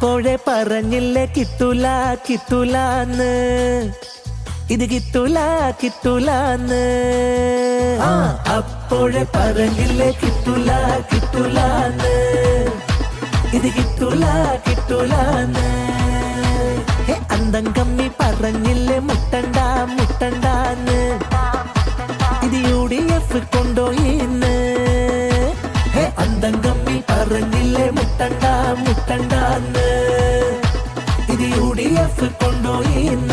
അപ്പോഴേ പറഞ്ഞില്ലേ കിട്ടൂല കിട്ടൂലാന്ന്. ഇത് കിട്ടൂല കിട്ടൂലാന്ന്. ആ അപ്പോഴേ പറഞ്ഞില്ലേ കിട്ടൂല കിട്ടൂലാന്ന്. ഇത് കിട്ടൂല കിട്ടൂലാന്ന്. ഹേ, അന്തം കമ്മി പറഞ്ഞില്ലേ മുട്ടണ്ട മുട്ടണ്ടാന്ന് മുട്ടണ്ട മുട്ടണ്ടാന്ന് ഇത് യു ഡി എഫ് കൊണ്ടോയിന്ന്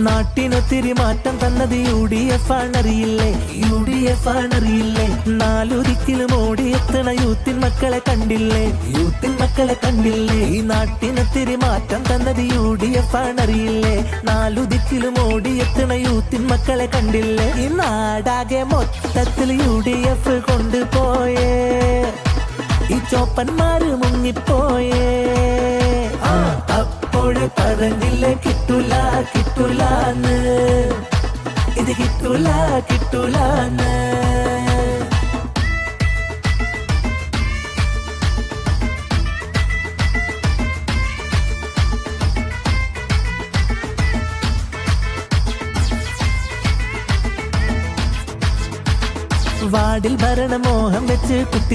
നാട്ടിനൊത്തിരി തിരിമാറ്റം തന്നത് യു ഡി എഫ് ആണറിയില്ലേ? യു ഡി എഫ് ആണറിയില്ലേ? നാലുദിക്കിലും ഓടിയെത്തണ യൂത്തിൻ മക്കളെ കണ്ടില്ലേ? യൂത്തിൻ മക്കളെ കണ്ടില്ലേ? ഈ നാട്ടിനൊത്തിരി മാറ്റം തന്നത് യു ഡി എഫ് ആണറിയില്ലേ? നാലുദിക്കിലും ഓടിയെത്തണ യൂത്തിൻ മക്കളെ കണ്ടില്ലേ? ഈ നാടാകെ മൊത്തത്തിൽ യു ഡി എഫ് കൊണ്ടുപോയേ. ഈ ചോപ്പന്മാര് മുങ്ങിപ്പോയേ. ആ. അപ്പോഴേ പറഞ്ഞില്ല കിട്ടൂല കിട്ടൂലാന്ന്. ഇത് കിട്ടൂല കിട്ടൂലാന്ന്. വാർഡിൽ ഭരണമോഹം വെച്ച് കുട്ടി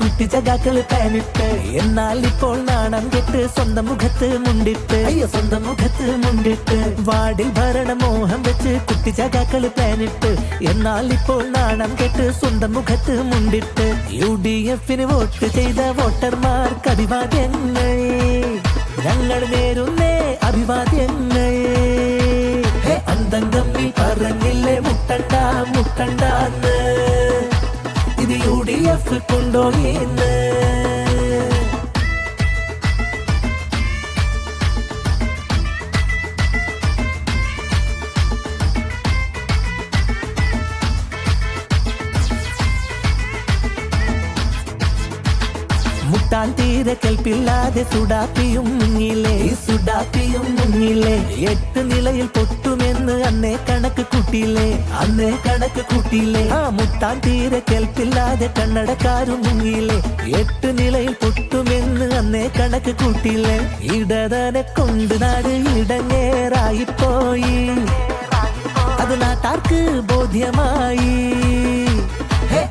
കുട്ടിച്ചകാക്കൾ പാനിട്ട്. എന്നാൽ ഇപ്പോൾ നാണം കെട്ട് സ്വന്തം മുഖത്ത് മുണ്ടിട്ട്. അയ്യോ സ്വന്തം മുഖത്ത് മുണ്ടിട്ട്. വാർഡിൽ ഭരണമോഹം വെച്ച് കുട്ടിച്ചകാക്കൾ പാനിട്ട്. എന്നാൽ ഇപ്പോൾ നാണം കെട്ട് സ്വന്തം മുഖത്ത് മുണ്ടിട്ട്. യു ഡി എഫിന് വോട്ട് ചെയ്ത വോട്ടർമാർക്ക് അഭിവാദ്യങ്ങൾ ഞങ്ങൾ നേരുന്നേ അഭിവാദ്യങ്ങൾ. ഹേ, അന്തം തമ്മി പറഞ്ഞില്ലേ മുട്ടണ്ട മുട്ടണ്ടാന്ന് ഇത് യു ഡി എഫ് കൊണ്ടോയിന്ന് മുട്ടാൻ തീരെ കൽപ്പില്ലാതെ സുഡാപ്പിയും മുങ്ങില്ലേ സുഡാപ്പിയും മുങ്ങില്ലേ എട്ട് നിലയിൽ പൊട്ടുമെന്ന് അന്നേ കണക്ക് കൂട്ടിയില്ലേ? അന്നേ കണക്ക് കൂട്ടിയില്ലേ? ആ മുട്ടാൻ തീരെ കേൾപ്പില്ലാതെ കണ്ണടക്കാരും മുങ്ങിയില്ലേ? എട്ട് നിലയിൽ പൊട്ടുമെന്ന് അന്നേ കണക്ക് കൂട്ടിയില്ലേ? ഇടതനെ കൊണ്ട് നാട് ഇടങ്ങേറായി പോയി അത് നാട്ടാർക്ക് ബോധ്യമായി.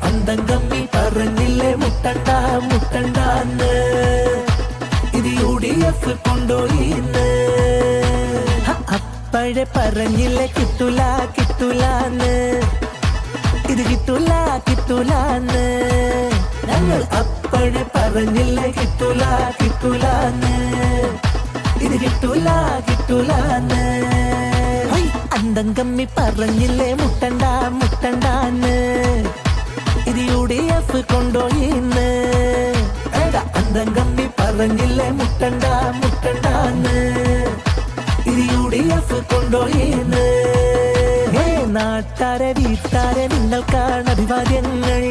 അന്തം പറഞ്ഞില്ലേ മുട്ടണ്ട മുട്ടണ്ടാന്ന്? ഇത് യു ഡി എഫ് അപ്പഴേ പറഞ്ഞില്ലേ കിട്ടൂല കിട്ടൂലാന്ന്. ഇത് കിട്ടൂല കിട്ടൂലാന്ന്. ഞങ്ങൾ അപ്പഴ പറഞ്ഞില്ലേ കിട്ടൂല കിട്ടൂലാന്ന്. ഇത് കിട്ടൂല കിട്ടൂലാന്ന്. അന്തം കമ്മി പറഞ്ഞില്ലേ മുട്ടണ്ട മുട്ടണ്ടാന്ന്. ഇത് യു ഡി എഫ് കൊണ്ടോയിന്ന് അന്തം കമ്മി പറഞ്ഞില്ലേ മുട്ടണ്ട ഇത് എഫ് കൊണ്ടോയിന്ന്. നാട്ടാരെ വീട്ടാരെ നിങ്ങൾക്കാണ് അഭിവാദ്യങ്ങൾ.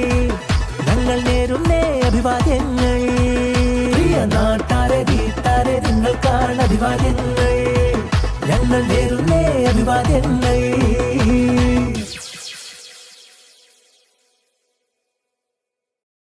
ഞങ്ങൾ നേരുന്നേ അഭിവാദ്യങ്ങൾ. പ്രിയ നാട്ടാരെ വീട്ടാരെ നിങ്ങൾക്കാണ് അഭിവാദ്യങ്ങൾ. ഞങ്ങൾ നേരുന്നേ അഭിവാദ്യങ്ങൾ.